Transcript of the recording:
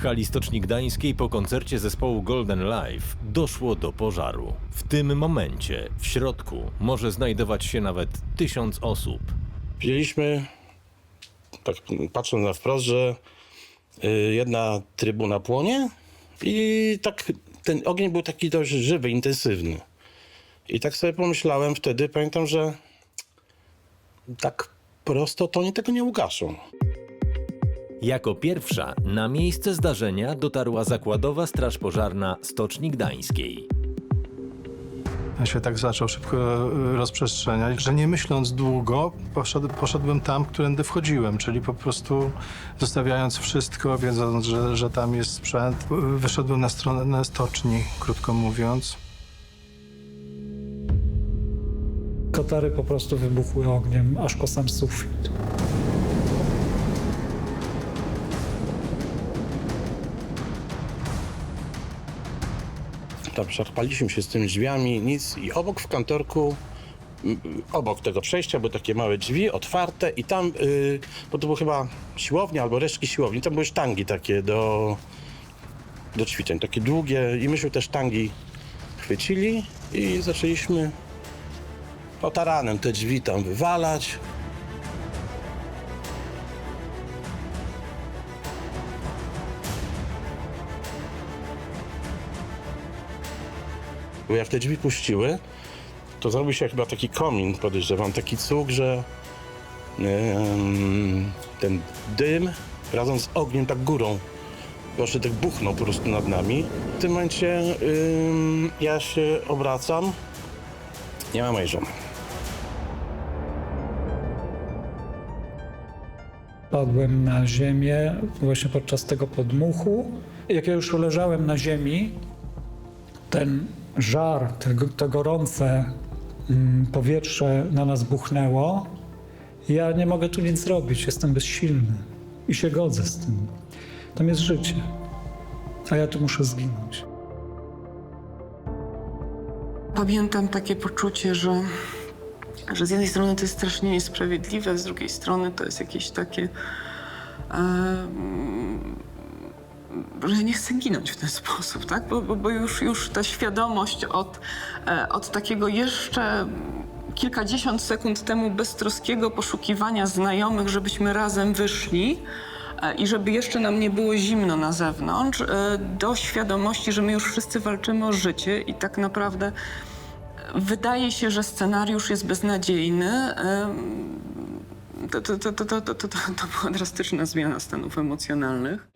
hali Stoczni Gdańskiej po koncercie zespołu Golden Life doszło do pożaru. W tym momencie w środku może znajdować się nawet tysiąc osób. Widzieliśmy, tak patrząc na wprost, że y, jedna trybuna płonie i tak ten ogień był taki dość żywy, intensywny. I tak sobie pomyślałem wtedy, pamiętam, że tak prosto to oni tego nie ugaszą. Jako pierwsza na miejsce zdarzenia dotarła zakładowa straż pożarna Stoczni Gdańskiej. On się tak zaczął szybko e, rozprzestrzeniać, że nie myśląc długo, poszedł, poszedłem tam, którędy wchodziłem, czyli po prostu zostawiając wszystko, wiedząc, że, że tam jest sprzęt, e, wyszedłem na stronę na stoczni, krótko mówiąc. Kotary po prostu wybuchły ogniem, aż po sam sufit. Tam szarpaliśmy się z tymi drzwiami, nic. I obok w kantorku, obok tego przejścia były takie małe drzwi otwarte i tam, y, bo to była chyba siłownia albo resztki siłowni, tam były sztangi takie do, do ćwiczeń, takie długie i myśmy te sztangi chwycili i zaczęliśmy no, taranem te drzwi tam wywalać. Bo jak te drzwi puściły, to zrobił się chyba taki komin, podejrzewam, taki cuk, że em, ten dym razem z ogniem tak górą poszedł, tak buchnął po prostu nad nami. W tym momencie ym, ja się obracam, nie ma mojej żony. Padłem na ziemię właśnie podczas tego podmuchu. Jak ja już leżałem na ziemi, ten żar, te, te gorące mm, powietrze na nas buchnęło. Ja nie mogę tu nic zrobić, jestem bezsilny i się godzę z tym. Tam jest życie, a ja tu muszę zginąć. Pamiętam takie poczucie, że, że z jednej strony to jest strasznie niesprawiedliwe, z drugiej strony to jest jakieś takie. Że nie chcę ginąć w ten sposób, tak? Bo, bo, bo już, już ta świadomość od, e, od takiego jeszcze kilkadziesiąt sekund temu beztroskiego poszukiwania znajomych, żebyśmy razem wyszli e, i żeby jeszcze nam nie było zimno na zewnątrz, e, do świadomości, że my już wszyscy walczymy o życie i tak naprawdę Wydaje się, że scenariusz jest beznadziejny. To, to, to, to, to, to, to była drastyczna zmiana stanów emocjonalnych.